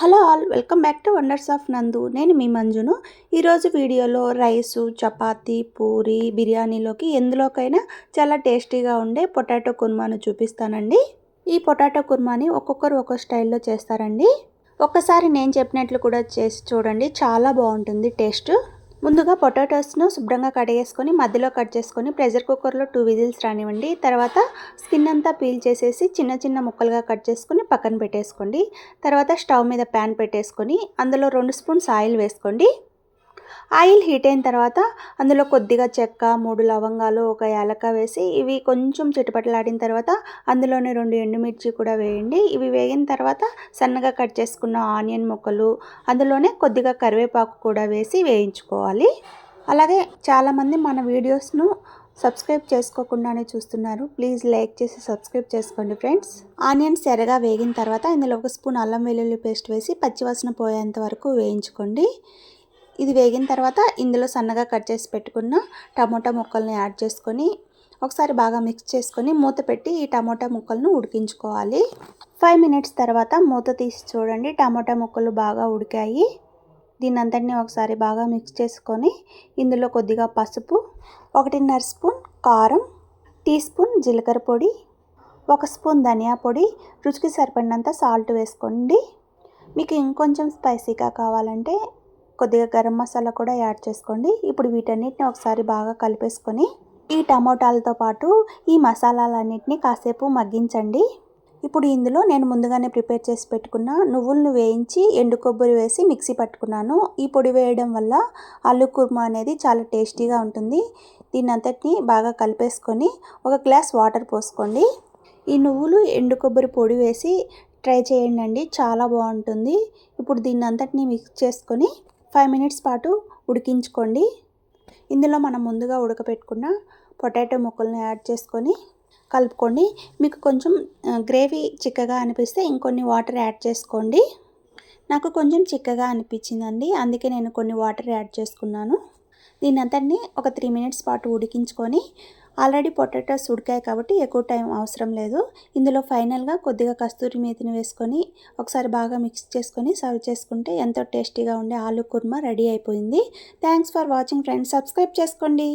Hello all welcome back to wonders of Nandu. నేను మీ మంజును. ఈరోజు వీడియోలో రైసు చపాతి పూరి బిర్యానీలోకి ఎందులోకైనా చాలా టేస్టీగా ఉండే పొటాటో కుర్మాను చూపిస్తానండి. ఈ పొటాటో కుర్మాని ఒక్కొక్కరు ఒక్కొక్క స్టైల్లో చేస్తారండి. ఒక్కసారి నేను చెప్పినట్లు కూడా చేసి చూడండి చాలా బాగుంటుంది టేస్ట్. ముందుగా పొటాటోస్ను శుభ్రంగా కడిగేసుకొని మధ్యలో కట్ చేసుకొని ప్రెషర్ కుక్కర్లో టూ విజిల్స్ రానివ్వండి. తర్వాత స్కిన్ అంతా పీల్ చేసేసి చిన్న చిన్న ముక్కలుగా కట్ చేసుకొని పక్కన పెట్టేసుకోండి. తర్వాత స్టవ్ మీద ప్యాన్ పెట్టేసుకొని అందులో రెండు స్పూన్స్ ఆయిల్ వేసుకోండి. ఆయిల్ హీట్ అయిన తర్వాత అందులో కొద్దిగా చెక్క మూడు లవంగాలు ఒక యాలక వేసి ఇవి కొంచెం చిటపటలాడిన తర్వాత అందులోనే రెండు ఎండుమిర్చి కూడా వేయండి. ఇవి వేగిన తర్వాత సన్నగా కట్ చేసుకున్న ఆనియన్ ముక్కలు అందులోనే కొద్దిగా కరివేపాకు కూడా వేసి వేయించుకోవాలి. అలాగే చాలామంది మన వీడియోస్ను సబ్స్క్రైబ్ చేసుకోకుండానే చూస్తున్నారు. ప్లీజ్ లైక్ చేసి సబ్స్క్రైబ్ చేసుకోండి ఫ్రెండ్స్. ఆనియన్స్ ఎర్రగా వేగిన తర్వాత ఇందులో ఒక స్పూన్ అల్లం వెల్లుల్లి పేస్ట్ వేసి పచ్చివాసన పోయేంత వరకు వేయించుకోండి. ఇది వేగిన తర్వాత ఇందులో సన్నగా కట్ చేసి పెట్టుకున్న టమోటా ముక్కల్ని యాడ్ చేసుకొని ఒకసారి బాగా మిక్స్ చేసుకొని మూత పెట్టి ఈ టమోటా ముక్కలను ఉడికించుకోవాలి. ఫైవ్ మినిట్స్ తర్వాత మూత తీసి చూడండి టమోటా ముక్కలు బాగా ఉడికాయి. దీని అంతటిని ఒకసారి బాగా మిక్స్ చేసుకొని ఇందులో కొద్దిగా పసుపు ఒకటిన్నర స్పూన్ కారం టీ స్పూన్ జీలకర్ర పొడి ఒక స్పూన్ ధనియా పొడి రుచికి సరిపడినంత సాల్ట్ వేసుకోండి. మీకు ఇంకొంచెం స్పైసీగా కావాలంటే కొద్దిగా గరం మసాలా కూడా యాడ్ చేసుకోండి. ఇప్పుడు వీటన్నిటిని ఒకసారి బాగా కలిపేసుకొని ఈ టమోటాలతో పాటు ఈ మసాలాలన్నింటినీ కాసేపు మగ్గించండి. ఇప్పుడు ఇందులో నేను ముందుగానే ప్రిపేర్ చేసి పెట్టుకున్న నువ్వులను వేయించి ఎండు కొబ్బరి వేసి మిక్సీ పట్టుకున్నాను. ఈ పొడి వేయడం వల్ల ఆలు కుర్మా అనేది చాలా టేస్టీగా ఉంటుంది. దీని అంతటిని బాగా కలిపేసుకొని ఒక గ్లాస్ వాటర్ పోసుకోండి. ఈ నువ్వులు ఎండు కొబ్బరి పొడి వేసి ట్రై చేయండి చాలా బాగుంటుంది. ఇప్పుడు దీన్ని అంతటిని మిక్స్ చేసుకొని ఫైవ్ మినిట్స్ పాటు ఉడికించుకోండి. ఇందులో మనం ముందుగా ఉడకపెట్టుకున్న పొటాటో ముక్కలను యాడ్ చేసుకొని కలుపుకోండి. మీకు కొంచెం గ్రేవీ చిక్కగా అనిపిస్తే ఇంకొన్ని వాటర్ యాడ్ చేసుకోండి. నాకు కొంచెం చిక్కగా అనిపించిందండి అందుకే నేను కొన్ని వాటర్ యాడ్ చేసుకున్నాను. దీని అంతటిని ఒక త్రీ మినిట్స్ పాటు ఉడికించుకొని ఆల్రెడీ పొటాటోస్ ఉడికాయి కాబట్టి ఎక్కువ టైం అవసరం లేదు. ఇందులో ఫైనల్గా కొద్దిగా కస్తూరి మేతిని వేసుకొని ఒకసారి బాగా మిక్స్ చేసుకొని సర్వ్ చేసుకుంటే ఎంతో టేస్టీగా ఉండే ఆలు కుర్మా రెడీ అయిపోయింది. Thanks for watching friends. Subscribe చేసుకోండి.